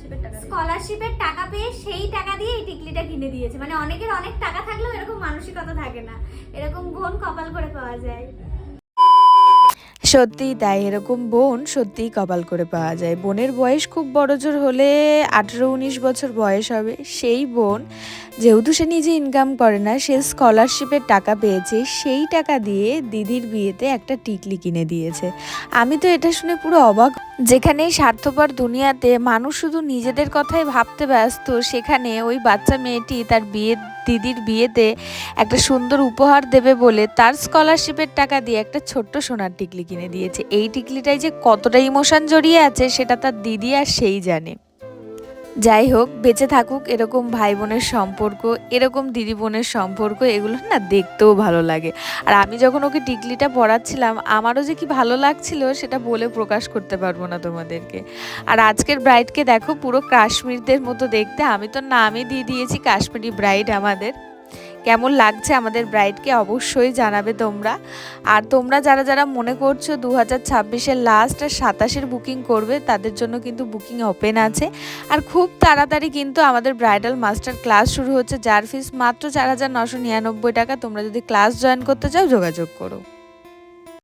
স্কলারশিপের টাকা স্কলারশিপের টাকা পেয়ে সেই টাকা দিয়ে এই টিকলিটা কিনে দিয়েছে। মানে অনেকের অনেক টাকা থাকলেও এরকম মানসিকতা থাকে না। এরকম বোন কপাল করে পাওয়া যায়। সত্যিই তাই এরকম বোন সত্যিই কপাল করে পাওয়া যায়। বোনের বয়স খুব বড় জোর হলে আঠেরো, উনিশ বছর বয়স হবে। সেই বোন, যেহেতু সে নিজে ইনকাম করে না, সে স্কলারশিপের টাকা পেয়েছে, সেই টাকা দিয়ে দিদির বিয়েতে একটা টিকলি কিনে দিয়েছে। আমি তো এটা শুনে পুরো অবাক। যেখানে স্বার্থপর দুনিয়াতে মানুষ শুধু নিজেদের কথাই ভাবতে ব্যস্ত, সেখানে ওই বাচ্চা মেয়েটি তার বিয়ে দিদির বিয়েতে একটা সুন্দর উপহার দেবে বলে তার স্কলারশিপের টাকা দিয়ে একটা ছোট্ট সোনার টিকলি কিনে দিয়েছে। এই টিকলিটায় যে কতটা ইমোশন জড়িয়ে আছে, সেটা তার দিদি আর সেই জানে। যাই হোক, বেঁচে থাকুক এরকম ভাই বোনের সম্পর্ক, এরকম দিদি বোনের সম্পর্ক, এগুলো না দেখতেও ভালো লাগে। আর আমি যখন ওকে টিকলিটা পড়াচ্ছিলাম, আমারও যে কি ভালো লাগছিল সেটা বলে প্রকাশ করতে পারব না তোমাদেরকে। আর আজকের ব্রাইডকে দেখো, পুরো কাশ্মীরদের মতো দেখতে। আমি তো নামই দিয়ে দিয়েছি, কাশ্মীরি ব্রাইড আমাদের। কেমন লাগছে আমাদের ব্রাইডকে অবশ্যই জানাবে তোমরা। আর তোমরা যারা যারা মনে করছ দু হাজার ছাব্বিশের লাস্ট আর সাতাশের বুকিং করবে, তাদের জন্য কিন্তু বুকিং ওপেন আছে। আর খুব তাড়াতাড়ি কিন্তু আমাদের ব্রাইডাল মাস্টার ক্লাস শুরু হচ্ছে, যার ফিস মাত্র চার হাজার নশো নিরানব্বই টাকা। তোমরা যদি ক্লাস জয়েন করতে চাও, যোগাযোগ করো।